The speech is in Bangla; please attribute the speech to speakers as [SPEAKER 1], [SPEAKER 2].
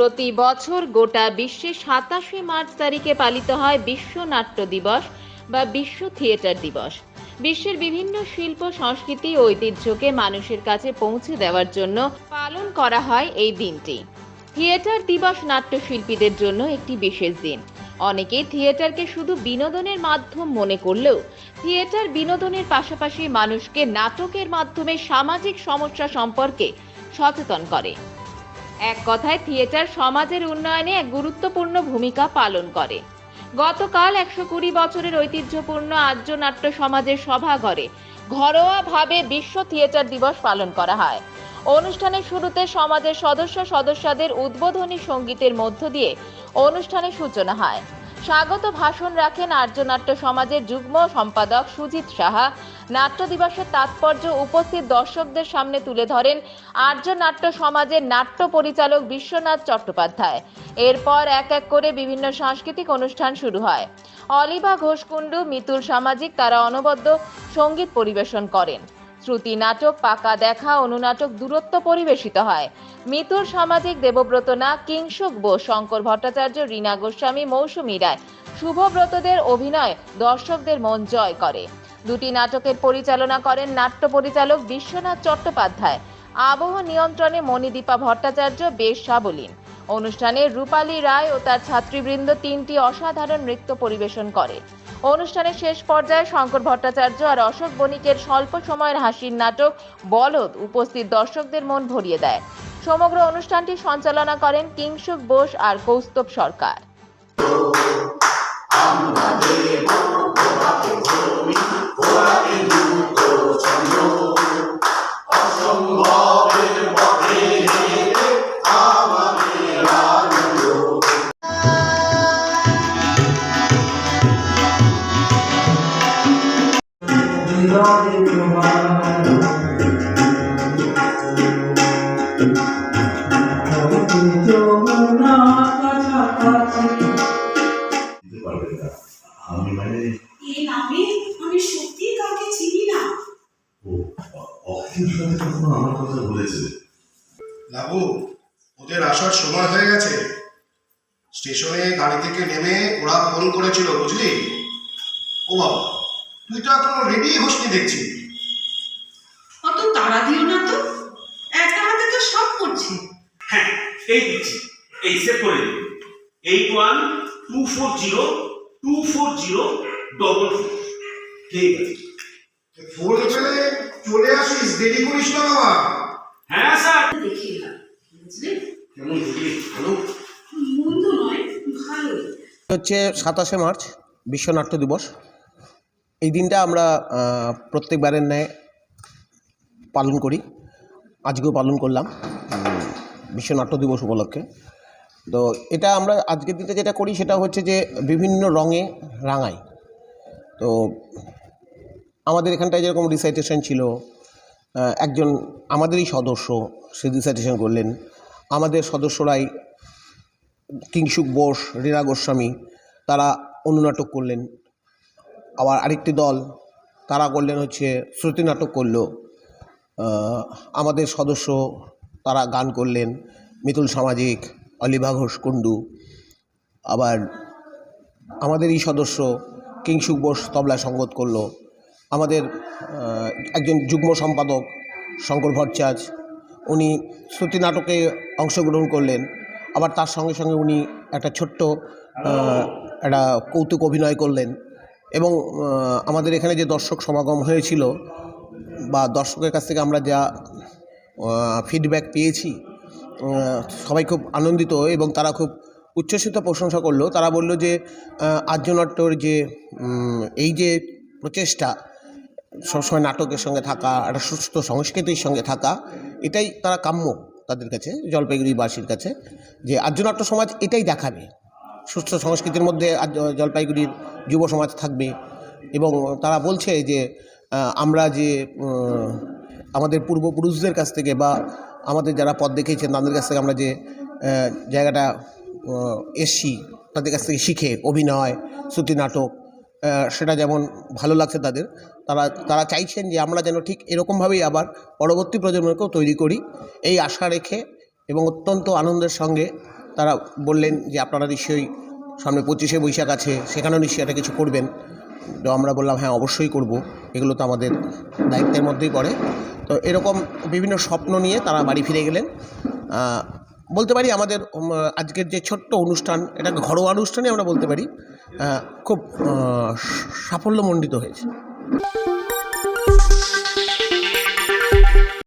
[SPEAKER 1] প্রতি বছর গোটা বিশ্বে সাতাশে মার্চ তারিখে পালিত হয় বিশ্ব নাট্য দিবস বা বিশ্ব থিয়েটার দিবস। বিশ্বের বিভিন্ন শিল্প, সংস্কৃতি ঐতিহ্যকে মানুষের কাছে পৌঁছে দেওয়ার জন্য পালন করা হয় এই দিনটি। থিয়েটার দিবস নাট্যশিল্পীদের জন্য একটি বিশেষ দিন। অনেকে থিয়েটারকে শুধু বিনোদনের মাধ্যম মনে করলেও থিয়েটার বিনোদনের পাশাপাশি মানুষকে নাটকের মাধ্যমে সামাজিক সমস্যা সম্পর্কে সচেতন করে। এক কথায় থিয়েটার সমাজের উন্নয়নে এক গুরুত্বপূর্ণ ভূমিকা পালন করে। গতকাল একশো কুড়ি বছরের ঐতিহ্যপূর্ণ আর্য নাট্য সমাজের সভাঘরে ঘরোয়াভাবে বিশ্ব থিয়েটার দিবস পালন করা হয়। অনুষ্ঠানের শুরুতে সমাজের সদস্য সদস্যদের উদ্বোধনী সঙ্গীতের মধ্য দিয়ে অনুষ্ঠানের সূচনা হয়। স্বাগত ভাষণ রাখেন আর্যনাট্য সমাজের যুগ্ম সম্পাদক সুজিত সাহা। নাট্য দিবসের তাৎপর্য উপস্থিত দর্শকদের সামনে তুলে ধরেন আর্য নাট্য সমাজের নাট্য পরিচালক বিশ্বনাথ চট্টোপাধ্যায়। এরপর এক এক করে বিভিন্ন সাংস্কৃতিক অনুষ্ঠান শুরু হয়। অলিভা ঘোষকুণ্ডু, মিতুল সামাজিক তারা অনবদ্য সংগীত পরিবেশন করেন। শ্রুতি নাটক, পাকা দেখা, অনুনাটক দূরত্ব পরিবেশিত হয়। মিতুর সামাজিক দেবব্রত না বোস শঙ্কর ভট্টাচার্য, রীনা গোস্বামী, মৌসুমী রায়। শুভব্রতদের অভিনয় দর্শকদের মন জয় করে। দুটি নাটকের পরিচালনা করেন নাট্য পরিচালক বিশ্বনাথ চট্টোপাধ্যায়। আবহ নিয়ন্ত্রণে মণিদীপা ভট্টাচার্য, বেশ সাবলীন অনুষ্ঠানে রূপালী রায় ও তার ছাত্রীবৃন্দ তিনটি অসাধারণ নৃত্য পরিবেশন করে। অনুষ্ঠানের শেষ পর্যায়ে শঙ্কর ভট্টাচার্য আর অশোক বণিকের স্বল্প সময়ের হাসির নাটক বলদ উপস্থিত দর্শকদের মন ভরিয়ে দেয়। সমগ্র অনুষ্ঠানটি সঞ্চালনা করেন কিংশুক বোস আর কৌস্তব সরকার।
[SPEAKER 2] মানে
[SPEAKER 3] এ নামে আমি সত্যি কাউকে চিনি না।
[SPEAKER 2] ও অখিল সাথে কখনো আমার কথা বলেছে।
[SPEAKER 4] লাবু ওদের আসার সময় হয়ে গেছে। স্টেশনে গাড়ি থেকে নেমে ওরা ফোন করেছিল বুঝলি? ও বাবা তুই তো এখনও রেডি হসনি দেখছি।
[SPEAKER 3] অত তাড়া দিও না তো। একা হাতে তো সব করছে।
[SPEAKER 5] হ্যাঁ এই দিচ্ছি এই সেভ করে দিন eight one two four zero two four zero double four ঠিক আছে
[SPEAKER 4] ফোন পেলে চলে আসিস দেরি করিস না বাবা।
[SPEAKER 5] হ্যাঁ স্যার।
[SPEAKER 3] দেখে এলাম বুঝলে
[SPEAKER 5] কেমন ঢুকলি ভালো?
[SPEAKER 3] মন্দ নয় ভালো
[SPEAKER 6] হচ্ছে সাতাশে মার্চ বিশ্ব নাট্য দিবস। এই দিনটা আমরা প্রত্যেকবারের ন্যায় পালন করি। আজকেও পালন করলাম বিশ্ব নাট্য দিবস উপলক্ষে। তো এটা আমরা আজকের দিনটা যেটা করি সেটা হচ্ছে যে বিভিন্ন রঙে রাঙাই। তো আমাদের এখানটায় যেরকম রিসাইটেশন ছিল একজন আমাদেরই সদস্য সে রিসাইটেশন করলেন। আমাদের সদস্যরাই কিংসুক বোস, রীনা গোস্বামী, তারা অনুনাটক করলেন। আবার আরেকটি দল, তারা করলেন হচ্ছে শ্রুতি নাটক করল। আমাদের সদস্য তারা গান করলেন, মিতুল সামাজিক অলিভা ঘোষ কুণ্ডু আবার আমাদেরই সদস্য কিংসুক বোস তবলা সঙ্গত করল, আমাদের একজন যুগ্ম সম্পাদক শঙ্কর ভট্টাচার্য, উনি শ্রুতি নাটকে অংশগ্রহণ করলেন, আবার তার সঙ্গে সঙ্গে উনি একটা ছোট্ট একটা কৌতুক অভিনয় করলেন এবং আমাদের এখানে যে দর্শক সমাগম হয়েছিল বা দর্শকের কাছ থেকে আমরা যা ফিডব্যাক পেয়েছি সবাই খুব আনন্দিত এবং তারা খুব উচ্ছ্বসিত প্রশংসা করল। তারা বলল যে আর্যনাট্যর যে এই যে প্রচেষ্টা, সবসময় নাটকের সঙ্গে থাকা, একটা সুস্থ সংস্কৃতির সঙ্গে থাকা, এটাই তারা কাম্য তাদের কাছে জলপাইগুড়িবাসীর কাছে, যে আর্যনাট্য সমাজ এটাই দেখাবে। সুস্থ সংস্কৃতির মধ্যে জলপাইগুড়ির যুব সমাজ থাকবে এবং তারা বলছে যে আমরা যে আমাদের পূর্বপুরুষদের কাছ থেকে বা আমাদের যারা পথ দেখিয়েছেন, তাদের কাছ থেকে আমরা যে জায়গাটা এসছি, তাদের কাছ থেকে শিখে, অভিনয়, শ্রুতি নাটক সেটা যেমন ভালো লাগছে তাদের, তারা তারা চাইছেন যে আমরা যেন ঠিক এরকমভাবেই আবার পরবর্তী প্রজন্মকেও তৈরি করি। এই আশা রেখে এবং অত্যন্ত আনন্দের সঙ্গে তারা বললেন যে, আপনারা নিশ্চয়ই সামনে পঁচিশে বৈশাখ আছে, সেখানেও নিশ্চয়ই একটা কিছু করবেন। তো আমরা বললাম হ্যাঁ অবশ্যই করব। এগুলো তো আমাদের দায়িত্বের মধ্যেই পড়ে। তো এরকম বিভিন্ন স্বপ্ন নিয়ে তারা বাড়ি ফিরে গেলেন। বলতে পারি আমাদের আজকের যে ছোট্ট অনুষ্ঠান, এটা ঘরোয়া অনুষ্ঠানে আমরা বলতে পারি খুব সাফল্যমণ্ডিত হয়েছে।